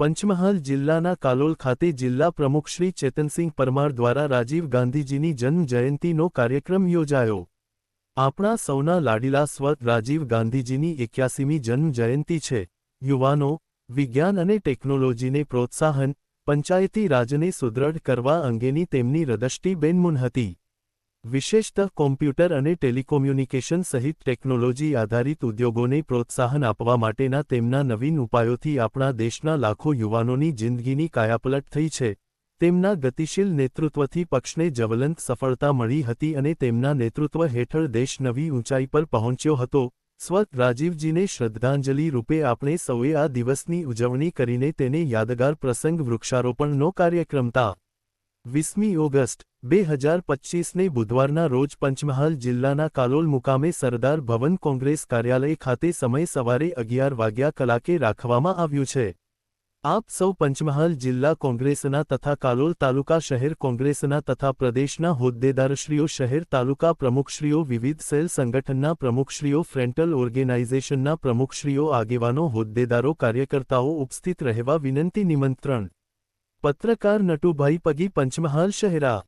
પંચમહાલ જિલ્લાના કાલોલ ખાતે જિલ્લા પ્રમુખ શ્રી ચેતનસિંહ પરમાર દ્વારા રાજીવ ગાંધીજીની જન્મ જયંતીનો કાર્યક્રમ યોજાયો. આપણા સૌના લાડીલા સ્વત રાજીવ ગાંધીજીની એક્યાસીમી જન્મ જયંતી છે. યુવાનો, વિજ્ઞાન અને ટેકનોલોજીને પ્રોત્સાહન, પંચાયતી રાજને સુદૃઢ કરવા અંગેની તેમની રદષ્ટિ બેનમૂન હતી. વિશેષતઃ કોમ્પ્યુટર અને ટેલિકોમ્યુનિકેશન સહિત ટેકનોલોજી આધારિત ઉદ્યોગોને પ્રોત્સાહન આપવા માટેના તેમના નવીન ઉપાયોથી આપણા દેશના લાખો યુવાનોની જિંદગીની કાયાપલટ થઈ છે. તેમના ગતિશીલ નેતૃત્વથી પક્ષને જવલંત સફળતા મળી હતી અને તેમના નેતૃત્વ હેઠળ દેશ નવી ઊંચાઈ પર પહોંચ્યો હતો. સ્વત રાજીવજીને શ્રદ્ધાંજલિ રૂપે આપણે સૌએ આ દિવસની ઉજવણી કરીને તેને યાદગાર પ્રસંગ વૃક્ષારોપણનો કાર્યક્રમ તા વીસમી ઓગસ્ટ, બે હજાર પચ્ચીસને બુધવારના રોજ પંચમહાલ જિલ્લાના કાલોલ મુકામે સરદાર ભવન કોંગ્રેસ કાર્યાલય ખાતે સમય સવારે અગિયાર વાગ્યા કલાકે રાખવામાં આવ્યું છે. આપ સૌ પંચમહાલ જિલ્લા કોંગ્રેસના તથા કાલોલ તાલુકા શહેર કોંગ્રેસના તથા પ્રદેશના હોદ્દેદારશ્રીઓ, શહેર તાલુકા પ્રમુખશ્રીઓ, વિવિધ સેલ સંગઠનના પ્રમુખશ્રીઓ, ફ્રેન્ટલ ઓર્ગેનાઇઝેશનના પ્રમુખશ્રીઓ, આગેવાનો, હોદ્દેદારો, કાર્યકર્તાઓ ઉપસ્થિત રહેવા વિનંતી નિમંત્રણ પત્રકાર નટુભાઈ પગી પંચમહાલ શહેરા.